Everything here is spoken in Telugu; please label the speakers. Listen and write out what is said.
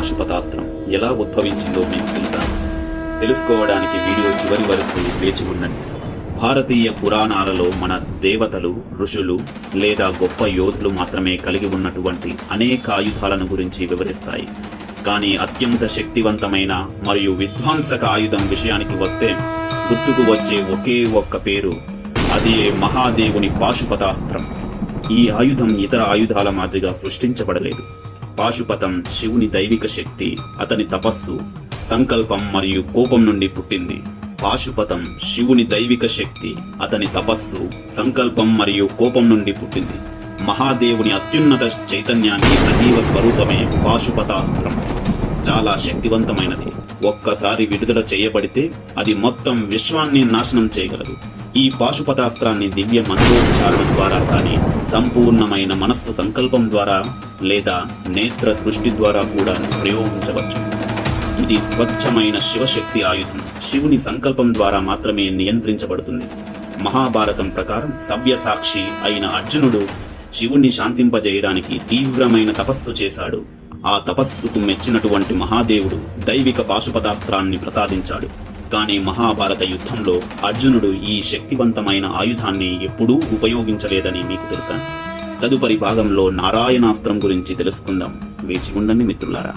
Speaker 1: పాశుపతాస్త్రం ఎలా ఉద్భవించిందో మీకు తెలుసా? తెలుసుకోవడానికి వీడియో చివరి వరకు వేచి ఉండండి. భారతీయ పురాణాలలో మన దేవతలు ఋషులు లేదా గొప్ప యోధులు మాత్రమే కలిగి ఉన్నటువంటి అనేక ఆయుధాలను గురించి వివరిస్తాయి. కానీ అత్యంత శక్తివంతమైన మరియు విధ్వంసక ఆయుధం విషయానికి వస్తే గుర్తుకు వచ్చే ఒకే ఒక్క పేరు అది మహాదేవుని పాశుపతాస్త్రం. ఈ ఆయుధం ఇతర ఆయుధాల మాదిరిగా సృష్టించబడలేదు. పాశుపతం శివుని దైవిక శక్తి అతని తపస్సు సంకల్పం మరియు కోపం నుండి పుట్టింది. పాశుపతం శివుని దైవిక శక్తి అతని తపస్సు సంకల్పం మరియు కోపం నుండి పుట్టింది. మహాదేవుని అత్యున్నత చైతన్యానికి సజీవ స్వరూపమే పాశుపతాస్త్రం. చాలా శక్తివంతమైనది. ఒక్కసారి విడుదల చేయబడితే అది మొత్తం విశ్వాన్ని నాశనం చేయగలదు. ఈ పాశుపతాస్త్రాన్ని దివ్య మంత్రోచ్చారణ ద్వారా కానీ సంపూర్ణమైన మనస్సు సంకల్పం ద్వారా లేదా నేత్ర దృష్టి ద్వారా కూడా ప్రయోగించవచ్చు. ఇది స్వచ్ఛమైన శివశక్తి ఆయుధం. శివుని సంకల్పం ద్వారా మాత్రమే నియంత్రించబడుతుంది. మహాభారతం ప్రకారం సవ్యసాక్షి అయిన అర్జునుడు శివుణ్ణి శాంతింపజేయడానికి తీవ్రమైన తపస్సు చేశాడు. ఆ తపస్సుకు మెచ్చినటువంటి మహాదేవుడు దైవిక పాశుపతాస్త్రాన్ని ప్రసాదించాడు. కానీ మహాభారత యుద్ధంలో అర్జునుడు ఈ శక్తివంతమైన ఆయుధాన్ని ఎప్పుడూ ఉపయోగించలేదని మీకు తెలుసా? తదుపరి భాగంలో నారాయణాస్త్రం గురించి తెలుసుకుందాం. వేచి ఉండండి మిత్రులారా.